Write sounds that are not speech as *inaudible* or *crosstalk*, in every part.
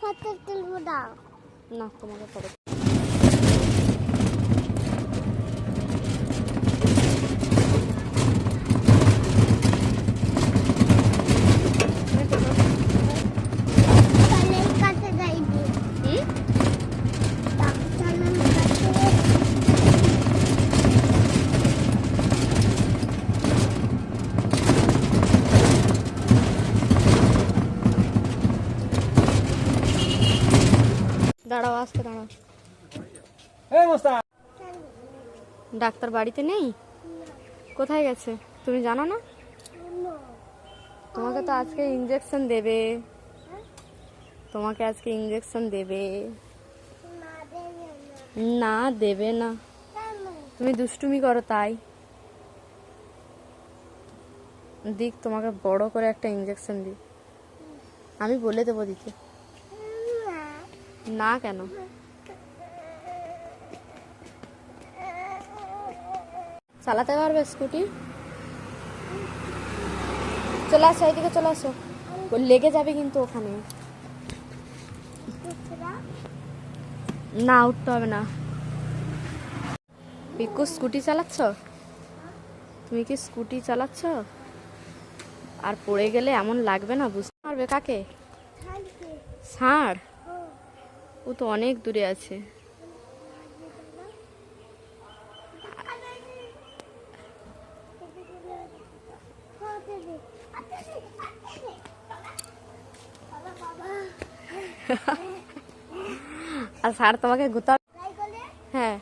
Photo তুলবো দাও না তোমাকে পরে দাঁড়াও আসতে দাঁড়াও। ডাক্তার বাড়িতে নেই? কোথায় গেছে? তুমি জানো না? তোমাকে তো আজকে ইঞ্জেকশন দেবে। তোমাকে আজকে ইঞ্জেকশন দেবে। না দেবে না। তুমি দুষ্টুমি করো তাই। দিক তোমাকে বড় করে একটা ইঞ্জেকশন দিই আমি বলে দেবো দিতে। না কেন? চালাতে পারবে স্কুটি? চলে আসো এইদিকে চলে আসো। ও লেগে যাবে কিন্তু ওখানে। না উঠতে হবে না। পিকু স্কুটি চালাচ্ছ? তুমি কি স্কুটি চালাচ্ছ? আর পড়ে গেলে এমন লাগবে না বুঝতে পারবে কাকে? ষাঁড় ও ও তো অনেক দূরে আছে। *laughs* আর স্যার তোমাকে গুতা হ্যাঁ।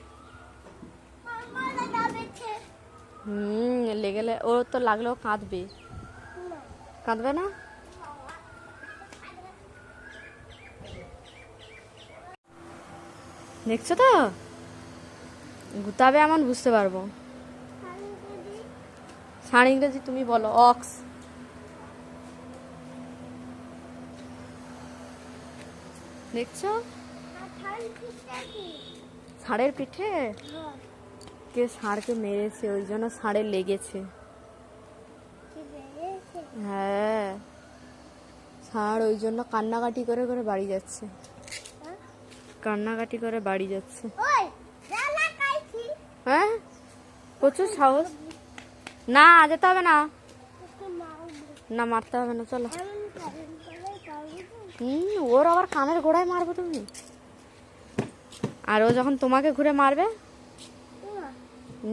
হুম, লেগে লে- ওর তো লাগলেও কাঁদবে। কাঁদবে না? দেখছ তো? গুতাবে এমন বুঝতে পারব। ষাঁড় ইংরেজি তুমি বলো, অক্স। দেখছ? ষাঁড়ের পিঠে? কে ষাঁড়কে মেরেছে, ওই জন্য ষাঁড়ে লেগেছে। হ্যাঁ। ষাঁড় ওই জন্য কান্নাকাটি করে করে বাড়ি যাচ্ছে। কান্নাকাটি করে বাড়ি যাচ্ছে। হ্যাঁ? প্রচুর সাহস। না যেতে হবে না। না মারতে হবে না চলো। হুম ওর আবার কানের গোড়ায় মারবো তুমি? আর ও যখন তোমাকে ঘুরে মারবে?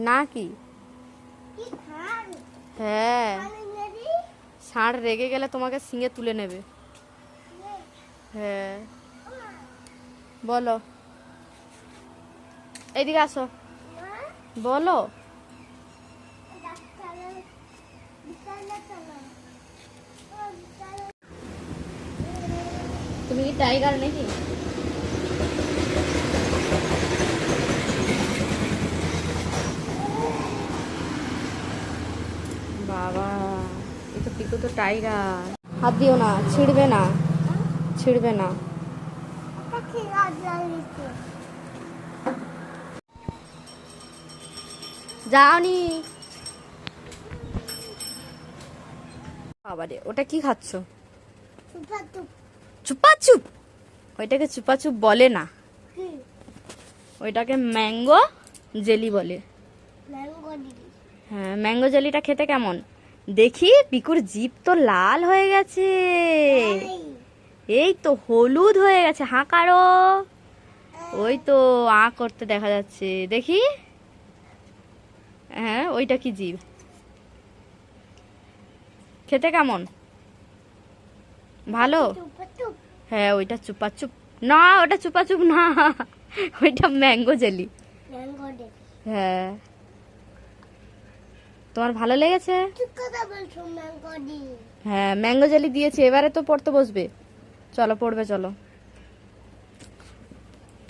না কি? হ্যাঁ। ষাঁড় রেগে গেলে তোমাকে সিঙে তুলে নেবে। হ্যাঁ। বলো। এইদিকে আসো। বলো। তুমি কি টাইগার নাকি? বাবা এ তো পিকু তো টাইগার হাত দিও না ছিঁড়বে না ছিড়বে না। যাওনি বাবা রে ওটা কি খাচ্ছ? চুপাচুপ। ওইটাকে চুপাচুপ বলে না। ওইটাকে ম্যাঙ্গো জেলি বলে। হ্যাঁ ম্যাঙ্গো জেলিটা খেতে কেমন? দেখি পিকুর জিপ তো লাল হয়ে গেছে। এই তো হলুদ হয়ে গেছে হাঁ কারও ওই তো আ করতে দেখা যাচ্ছে দেখি। হ্যাঁ ওইটা কি জীব? খেতে কেমন? ভালো? হ্যাঁ ওইটা চুপাচুপ। না ওটা চুপাচুপ না ওইটা ম্যাঙ্গো জেলি। হ্যাঁ। তোমার ভালো লেগেছে? হ্যাঁ ম্যাঙ্গো জেলি দিয়েছে এবারে তো পড়তে বসবে। চলো পড়বে চলো।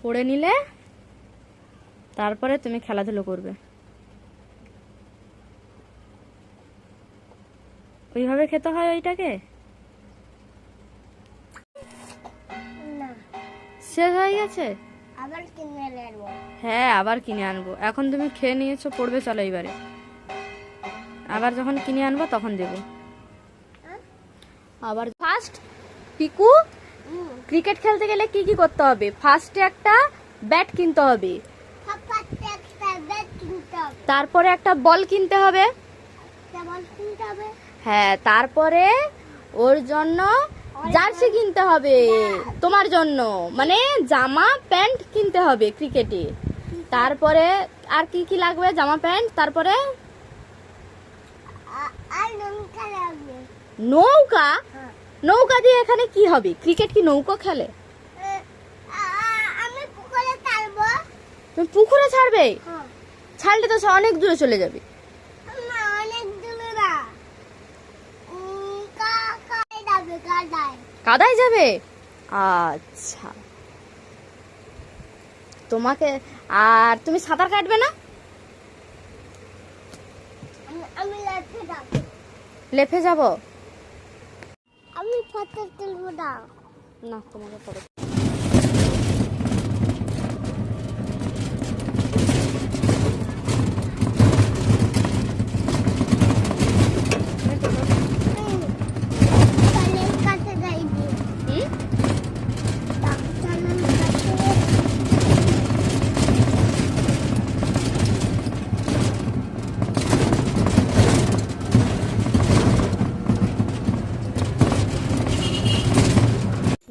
পড়ে নিলে তারপরে তুমি খেলাধুলো করবে। ওইভাবে খেতে হয় ওইটাকে? শেষ হয়ে গেছে? আবার হ্যাঁ আবার কিনে আনব। এখন তুমি খেয়ে নিয়েছো পড়বে চলো এবারে আবার যখন কিনে আনব তখন দেবো। আবার ফার্স্ট পিকু ক্রিকেট খেলতে গেলে কি কি করতে হবে? ফার্স্টে একটা ব্যাট কিনতে হবে। তারপরে একটা বল কিনতে হবে। হ্যাঁ তারপরে ওর জন্য জার্সি কিনতে হবে। তোমার জন্য। মানে জামা প্যান্ট কিনতে হবে ক্রিকেটে তারপরে আর কি কি লাগবে? জামা প্যান্ট তারপরে নৌকা নৌকা দিয়ে এখানে কি হবে? ক্রিকেট কি নৌকা খেলে? আমি পুকুরে তালবো তুমি পুকুরে ছাড়বে? হ্যাঁ। ছাড়লে তো অনেক দূরে চলে যাবে। কাদায় যাবে আচ্ছা। তোমাকে আর তুমি সাঁতার কাটবে না? লাফে যাব? লেফে যাব আমি ফটো তুলবো না না তোমাকে পরে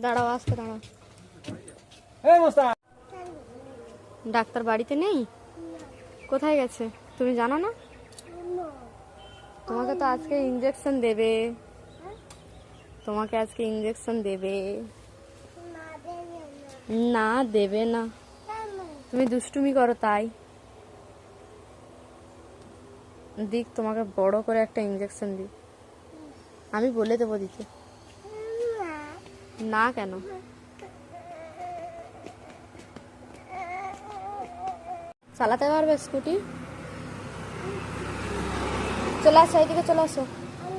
দাঁড়াও আসতে দাঁড়াও। ডাক্তার বাড়িতে নেই? কোথায় গেছে? তুমি জানো না? তোমাকে তো আজকে ইঞ্জেকশন দেবে। তোমাকে আজকে ইঞ্জেকশন দেবে। না দেবে না? তুমি দুষ্টুমি করো তাই। দিক তোমাকে বড় করে একটা ইঞ্জেকশন দিই আমি বলে দেবো দিতে না কেন? চালাতে পারবে স্কুটি? চলে আসো, এইদিকে চলে আসো।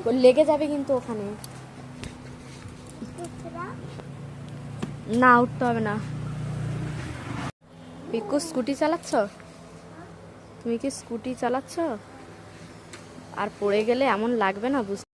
ও লেগে যাবে কিন্তু ওখানে। না, উঠতে হবে না। পিকু স্কুটি চালাচ্ছ? তুমি কি স্কুটি চালাচ্ছ? আর পড়ে গেলে এমন লাগবে না বুঝতে